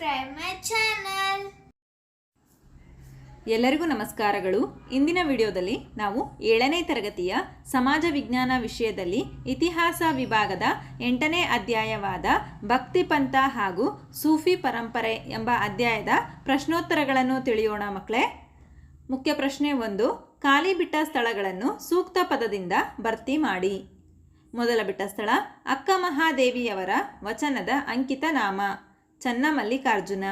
subscribe my channel ಎಲ್ಲರಿಗೂ ನಮಸ್ಕಾರಗಳು. ಇಂದಿನ ವಿಡಿಯೋದಲ್ಲಿ ನಾವು ಏಳನೇ ತರಗತಿಯ ಸಮಾಜ ವಿಜ್ಞಾನ ವಿಷಯದಲ್ಲಿ ಇತಿಹಾಸ ವಿಭಾಗದ ಎಂಟನೇ ಅಧ್ಯಾಯವಾದ ಭಕ್ತಿ ಪಂಥ ಹಾಗೂ ಸೂಫಿ ಪರಂಪರೆ ಎಂಬ ಅಧ್ಯಾಯದ ಪ್ರಶ್ನೋತ್ತರಗಳನ್ನು ತಿಳಿಯೋಣ ಮಕ್ಕಳೇ. ಮುಖ್ಯ ಪ್ರಶ್ನೆ ಒಂದು, ಖಾಲಿ ಬಿಟ್ಟ ಸ್ಥಳಗಳನ್ನು ಸೂಕ್ತ ಪದದಿಂದ ಭರ್ತಿ ಮಾಡಿ. ಮೊದಲ ಬಿಟ್ಟ ಸ್ಥಳ ಅಕ್ಕ ಮಹಾದೇವಿಯವರ ವಚನದ ಅಂಕಿತ ನಾಮ. ಚನ್ನಮಲ್ಲಿಕಾರ್ಜುನ.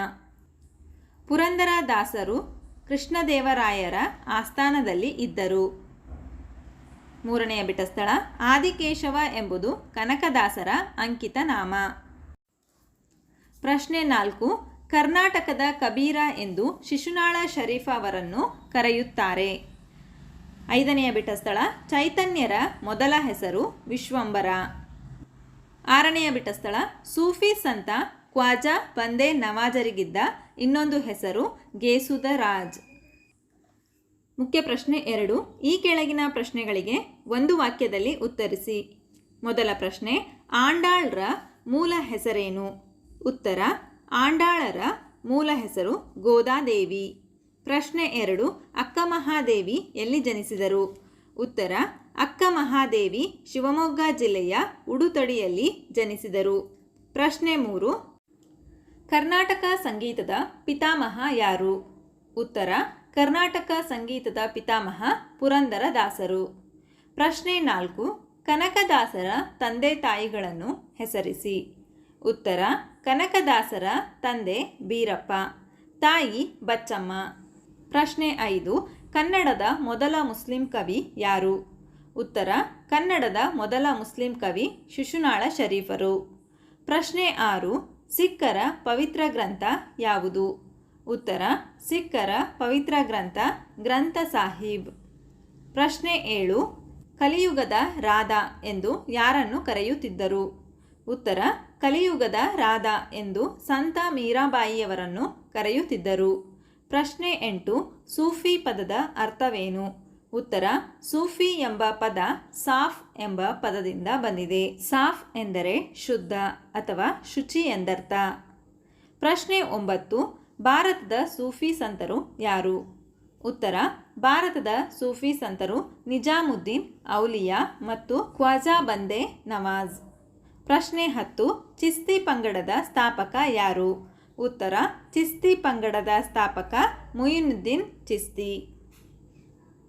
ಪುರಂದರ ದಾಸರು ಕೃಷ್ಣದೇವರಾಯರ ಆಸ್ಥಾನದಲ್ಲಿ ಇದ್ದರು. ಮೂರನೆಯ ಬಿಟಸ್ಥಳ ಆದಿಕೇಶವ ಎಂಬುದು ಕನಕದಾಸರ ಅಂಕಿತ ನಾಮ. ಪ್ರಶ್ನೆ ನಾಲ್ಕು, ಕರ್ನಾಟಕದ ಕಬೀರ ಎಂದು ಶಿಶುನಾಳ ಶರೀಫ್ ಅವರನ್ನು ಕರೆಯುತ್ತಾರೆ. ಐದನೆಯ ಬಿಟಸ್ಥಳ ಚೈತನ್ಯರ ಮೊದಲ ಹೆಸರು ವಿಶ್ವಂಬರ ಆರನೆಯ ಬಿಟಸ್ಥಳ ಸೂಫಿ ಸಂತ ಕ್ವಾಜಾ ಬಂದೆ ನವಾಜರಿಗಿದ್ದ ಇನ್ನೊಂದು ಹೆಸರು ಗೇಸುದರಾಜ್ ಮುಖ್ಯ ಪ್ರಶ್ನೆ ಎರಡು. ಈ ಕೆಳಗಿನ ಪ್ರಶ್ನೆಗಳಿಗೆ ಒಂದು ವಾಕ್ಯದಲ್ಲಿ ಉತ್ತರಿಸಿ. ಮೊದಲ ಪ್ರಶ್ನೆ, ಆಂಡಾಳ್ರ ಮೂಲ ಹೆಸರೇನು? ಉತ್ತರ, ಆಂಡಾಳರ ಮೂಲ ಹೆಸರು ಗೋದಾದೇವಿ. ಪ್ರಶ್ನೆ ಎರಡು ಅಕ್ಕ ಮಹಾದೇವಿ ಎಲ್ಲಿ ಜನಿಸಿದರು? ಉತ್ತರ ಅಕ್ಕ ಮಹಾದೇವಿ ಶಿವಮೊಗ್ಗ ಜಿಲ್ಲೆಯ ಉಡುತಡಿಯಲ್ಲಿ ಜನಿಸಿದರು. ಪ್ರಶ್ನೆ ಮೂರು ಕರ್ನಾಟಕ ಸಂಗೀತದ ಪಿತಾಮಹ ಯಾರು? ಉತ್ತರ, ಕರ್ನಾಟಕ ಸಂಗೀತದ ಪಿತಾಮಹ ಪುರಂದರ ದಾಸರು. ಪ್ರಶ್ನೆ ನಾಲ್ಕು, ಕನಕದಾಸರ ತಂದೆ ತಾಯಿಗಳನ್ನು ಹೆಸರಿಸಿ. ಉತ್ತರ, ಕನಕದಾಸರ ತಂದೆ ಬೀರಪ್ಪ, ತಾಯಿ ಬಚ್ಚಮ್ಮ. ಪ್ರಶ್ನೆ ಐದು, ಕನ್ನಡದ ಮೊದಲ ಮುಸ್ಲಿಂ ಕವಿ ಯಾರು? ಉತ್ತರ, ಕನ್ನಡದ ಮೊದಲ ಮುಸ್ಲಿಂ ಕವಿ ಶಿಶುನಾಳ ಶರೀಫರು. ಪ್ರಶ್ನೆ ಆರು ಸಿಖ್ಖರ ಪವಿತ್ರ ಗ್ರಂಥ ಯಾವುದು? ಉತ್ತರ, ಸಿಖ್ಖರ ಪವಿತ್ರ ಗ್ರಂಥ ಗ್ರಂಥ ಸಾಹಿಬ್. ಪ್ರಶ್ನೆ ಏಳು, ಕಲಿಯುಗದ ರಾಧಾ ಎಂದು ಯಾರನ್ನು ಕರೆಯುತ್ತಿದ್ದರು? ಉತ್ತರ, ಕಲಿಯುಗದ ರಾಧಾ ಎಂದು ಸಂತ ಮೀರಾಬಾಯಿಯವರನ್ನು ಕರೆಯುತ್ತಿದ್ದರು. ಪ್ರಶ್ನೆ ಎಂಟು, ಸೂಫಿ ಪದದ ಅರ್ಥವೇನು? ಉತ್ತರ, ಸೂಫಿ ಎಂಬ ಪದ ಸಾಫ್ ಎಂಬ ಪದದಿಂದ ಬಂದಿದೆ. ಸಾಫ್ ಎಂದರೆ ಶುದ್ಧ ಅಥವಾ ಶುಚಿ ಎಂದರ್ಥ. ಪ್ರಶ್ನೆ ಒಂಬತ್ತು, ಭಾರತದ ಸೂಫಿ ಸಂತರು ಯಾರು? ಉತ್ತರ, ಭಾರತದ ಸೂಫಿ ಸಂತರು ನಿಜಾಮುದ್ದೀನ್, ಔಲಿಯಾ ಮತ್ತು ಖ್ವಾಜಾ ಬಂದೆ ನವಾಜ್. ಪ್ರಶ್ನೆ ಹತ್ತು, ಚಿಸ್ತಿ ಪಂಗಡದ ಸ್ಥಾಪಕ ಯಾರು? ಉತ್ತರ, ಚಿಸ್ತಿ ಪಂಗಡದ ಸ್ಥಾಪಕ ಮುಯಿನುದ್ದೀನ್ ಚಿಸ್ತಿ.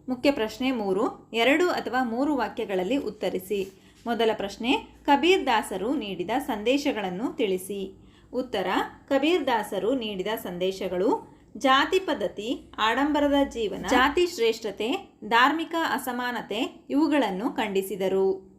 ಮುಖ್ಯ ಪ್ರಶ್ನೆ ಮೂರು. ಎರಡು ಅಥವಾ ಮೂರು ವಾಕ್ಯಗಳಲ್ಲಿ ಉತ್ತರಿಸಿ. ಮೊದಲ ಪ್ರಶ್ನೆ, ಕಬೀರ್ ದಾಸರು ನೀಡಿದ ಸಂದೇಶಗಳನ್ನು ತಿಳಿಸಿ. ಉತ್ತರ, ಕಬೀರ್ ದಾಸರು ನೀಡಿದ ಸಂದೇಶಗಳು, ಜಾತಿ ಪದ್ಧತಿ, ಆಡಂಬರದ ಜೀವನ, ಜಾತಿ ಶ್ರೇಷ್ಠತೆ, ಧಾರ್ಮಿಕ ಅಸಮಾನತೆ ಇವುಗಳನ್ನು ಖಂಡಿಸಿದರು.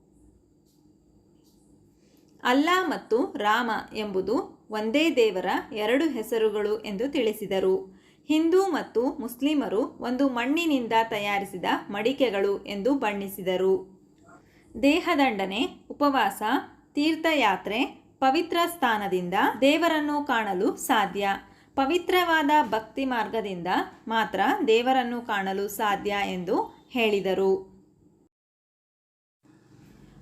ಅಲ್ಲಾ ಮತ್ತು ರಾಮ ಎಂಬುದು ಒಂದೇ ದೇವರ ಎರಡು ಹೆಸರುಗಳು ಎಂದು ತಿಳಿಸಿದರು. ಹಿಂದೂ ಮತ್ತು ಮುಸ್ಲಿಮರು ಒಂದು ಮಣ್ಣಿನಿಂದ ತಯಾರಿಸಿದ ಮಡಿಕೆಗಳು ಎಂದು ಬಣ್ಣಿಸಿದರು. ದೇಹದಂಡನೆ, ಉಪವಾಸ, ತೀರ್ಥಯಾತ್ರೆ, ಪವಿತ್ರ ಸ್ಥಾನದಿಂದ ದೇವರನ್ನು ಕಾಣಲು ಸಾಧ್ಯ. ಪವಿತ್ರವಾದ ಭಕ್ತಿ ಮಾರ್ಗದಿಂದ ಮಾತ್ರ ದೇವರನ್ನು ಕಾಣಲು ಸಾಧ್ಯ ಎಂದು ಹೇಳಿದರು.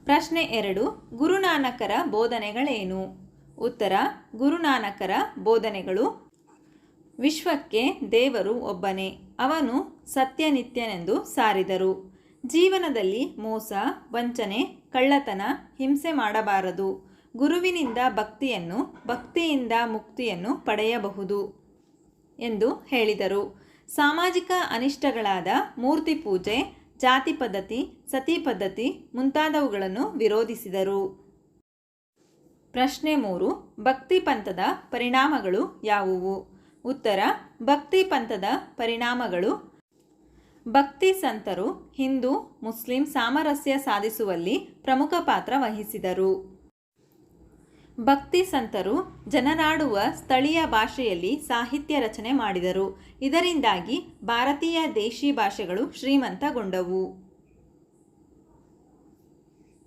ಪ್ರಶ್ನೆ ಎರಡು, ಗುರುನಾನಕರ ಬೋಧನೆಗಳೇನು? ಉತ್ತರ, ಗುರುನಾನಕರ ಬೋಧನೆಗಳು ವಿಶ್ವಕ್ಕೆ ದೇವರು ಒಬ್ಬನೇ. ಅವನು ಸತ್ಯನಿತ್ಯನೆಂದು ಸಾರಿದರು. ಜೀವನದಲ್ಲಿ ಮೋಸ, ವಂಚನೆ, ಕಳ್ಳತನ, ಹಿಂಸೆ ಮಾಡಬಾರದು. ಗುರುವಿನಿಂದ ಭಕ್ತಿಯನ್ನು, ಭಕ್ತಿಯಿಂದ ಮುಕ್ತಿಯನ್ನು ಪಡೆಯಬಹುದು ಎಂದು ಹೇಳಿದರು. ಸಾಮಾಜಿಕ ಅನಿಷ್ಟಗಳಾದ ಮೂರ್ತಿ ಪೂಜೆ, ಜಾತಿ ಪದ್ಧತಿ, ಸತಿ ಪದ್ಧತಿ ಮುಂತಾದವುಗಳನ್ನು ವಿರೋಧಿಸಿದರು. ಪ್ರಶ್ನೆ ಮೂರು, ಭಕ್ತಿ ಪಂಥದ ಪರಿಣಾಮಗಳು ಯಾವುವು? ಉತ್ತರ, ಭಕ್ತಿ ಪಂಥದ ಪರಿಣಾಮಗಳು. ಭಕ್ತಿ ಸಂತರು, ಹಿಂದೂ, ಮುಸ್ಲಿಂ ಸಾಮರಸ್ಯ ಸಾಧಿಸುವಲ್ಲಿ ಪ್ರಮುಖ ಪಾತ್ರ ವಹಿಸಿದರು. ಭಕ್ತಿ ಸಂತರು ಜನರಾಡುವ ಸ್ಥಳೀಯ ಭಾಷೆಯಲ್ಲಿ ಸಾಹಿತ್ಯ ರಚನೆ ಮಾಡಿದರು. ಇದರಿಂದಾಗಿ ಭಾರತೀಯ ದೇಶಿ ಭಾಷೆಗಳು ಶ್ರೀಮಂತಗೊಂಡವು.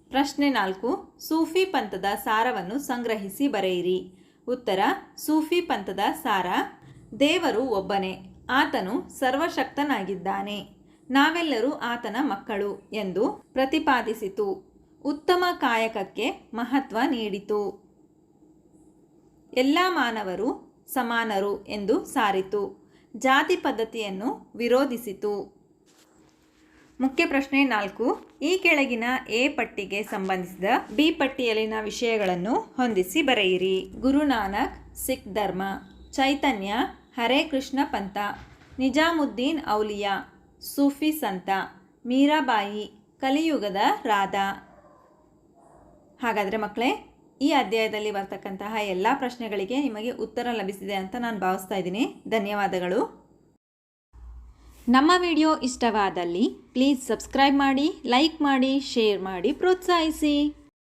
ಪ್ರಶ್ನೆ ನಾಲ್ಕು, ಸೂಫಿ ಪಂಥದ ಸಾರವನ್ನು ಸಂಗ್ರಹಿಸಿ ಬರೆಯಿರಿ. ಉತ್ತರ, ಸೂಫಿ ಪಂಥದ ಸಾರ ದೇವರು ಒಬ್ಬನೇ, ಆತನು ಸರ್ವಶಕ್ತನಾಗಿದ್ದಾನೆ. ನಾವೆಲ್ಲರೂ ಆತನ ಮಕ್ಕಳು ಎಂದು ಪ್ರತಿಪಾದಿಸಿತು. ಉತ್ತಮ ಕಾಯಕಕ್ಕೆ ಮಹತ್ವ ನೀಡಿತು. ಎಲ್ಲ ಮಾನವರು ಸಮಾನರು ಎಂದು ಸಾರಿತು. ಜಾತಿ ಪದ್ಧತಿಯನ್ನು ವಿರೋಧಿಸಿತು. ಮುಖ್ಯ ಪ್ರಶ್ನೆ ನಾಲ್ಕು. ಈ ಕೆಳಗಿನ ಎ ಪಟ್ಟಿಗೆ ಸಂಬಂಧಿಸಿದ ಬಿ ಪಟ್ಟಿಯಲ್ಲಿನ ವಿಷಯಗಳನ್ನು ಹೊಂದಿಸಿ ಬರೆಯಿರಿ. ಗುರುನಾನಕ್ ಸಿಖ್ ಧರ್ಮ, ಚೈತನ್ಯ ಹರೇ ಕೃಷ್ಣ ಪಂಥ, ನಿಜಾಮುದ್ದೀನ್ ಔಲಿಯಾ, ಸೂಫಿ ಸಂತ, ಮೀರಾಬಾಯಿ, ಕಲಿಯುಗದ ರಾಧಾ. ಹಾಗಾದರೆ ಮಕ್ಕಳೇ ಈ ಅಧ್ಯಾಯದಲ್ಲಿ ಬರ್ತಕ್ಕಂತಹ ಎಲ್ಲ ಪ್ರಶ್ನೆಗಳಿಗೆ ನಿಮಗೆ ಉತ್ತರ ಲಭಿಸಿದೆ ಅಂತ ನಾನು ಭಾವಿಸ್ತಾ ಇದ್ದೀನಿ. ಧನ್ಯವಾದಗಳು. ನಮ್ಮ ವಿಡಿಯೋ ಇಷ್ಟವಾದಲ್ಲಿ ಪ್ಲೀಸ್ ಸಬ್ಸ್ಕ್ರೈಬ್ ಮಾಡಿ, ಲೈಕ್ ಮಾಡಿ, ಶೇರ್ ಮಾಡಿ, ಪ್ರೋತ್ಸಾಹಿಸಿ.